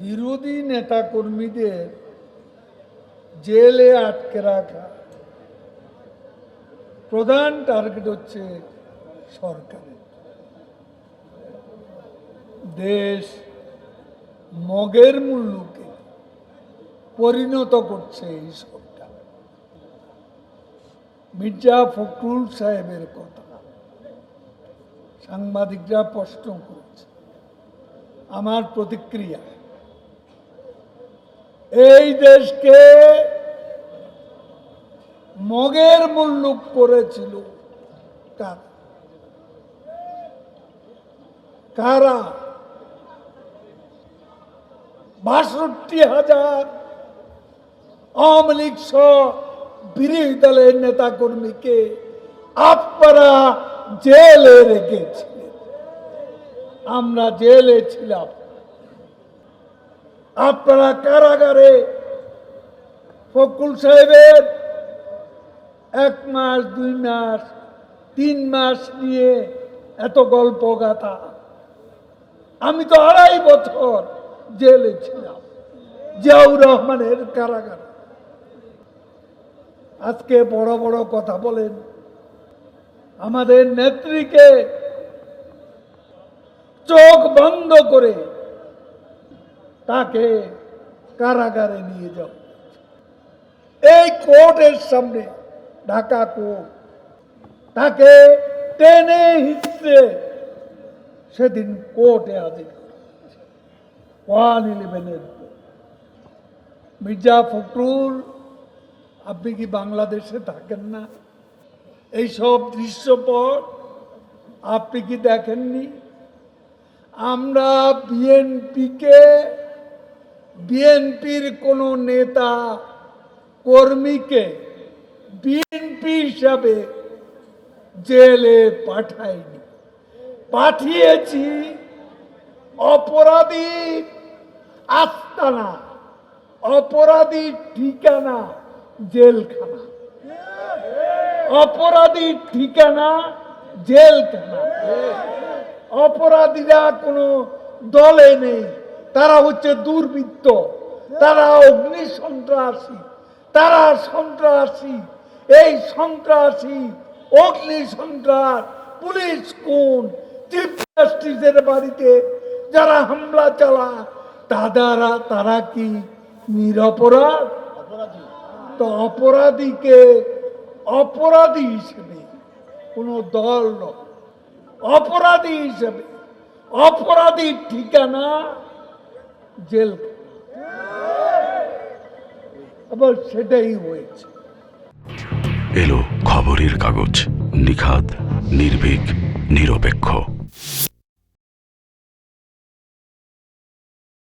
বিরোধী নেতা কর্মীদের জেলে আটকে রাখা। প্রধান টার্গেট হচ্ছে সরকারের। দেশ মগের মূল্যকে পরিণত করছে এই সরকার। মির্জা ফখরুল সাহেবের কথা। সাংবাদিকরা প্রশ্ন করেছে। আমার প্রতিক্রিয়া। এই দেশকে মগের মুল্লুক করেছিল কারা? বাষট্টি হাজার আওয়ামী লীগ সহ বিরোধী দলের নেতা কর্মীকে আপনারা জেলে রেখেছিলেন আমরা জেলে ছিলাম। আপনারা কারাগারে ফকুল সাহেবের এক মাস, দুই মাস, তিন মাস নিয়ে এত গল্প গাথা আমি তো আড়াই বছর জেলে ছিলাম, জিয়াউর রহমানের কারাগারে। আজকে বড় বড় কথা বলেন। আমাদের নেত্রীকে চোখ বন্ধ করে তাকে কারাগারে নিয়ে যাও। এই কোর্টের সামনে, ঢাকা কোর্ট, তাকে টেনে হিসে সেদিন কোর্টে হাজির ওয়ান ইলেভেনের মির্জা ফখরুল, আপনি কি বাংলাদেশে থাকেন না? এইসব দৃশ্যপট আপনি কি দেখেননি? আমরা বিএনপিকে, বিএনপির কোনো নেতা কর্মীকে বিএনপি হিসাবে জেলে পাঠাইনি। পাঠিয়েছি অপরাধী আস্তানা, অপরাধী ঠিকানা জেলখানা। অপরাধী ঠিকানা জেলখানা। অপরাধীরা কোনো দলে নেই। তারা হচ্ছে দুর্বৃত্ত। তারা অগ্নি সন্ত্রাসী। তারা সন্ত্রাসী। এই সন্ত্রাসী, অগ্নি সন্ত্রাস, পুলিশ কোন চিফ জাস্টিসের বাড়িতে যারা হামলা চালায় তারা তারা কি নিরপরাধ? তো অপরাধীকে অপরাধী হিসেবে কোনো দল নয়। অপরাধী হিসেবে অপরাধীর ঠিকানা জেল আবার সেটাই হয়েছে। এলো খবরের কাগজ নিখাদ নির্ভীক নিরপেক্ষ।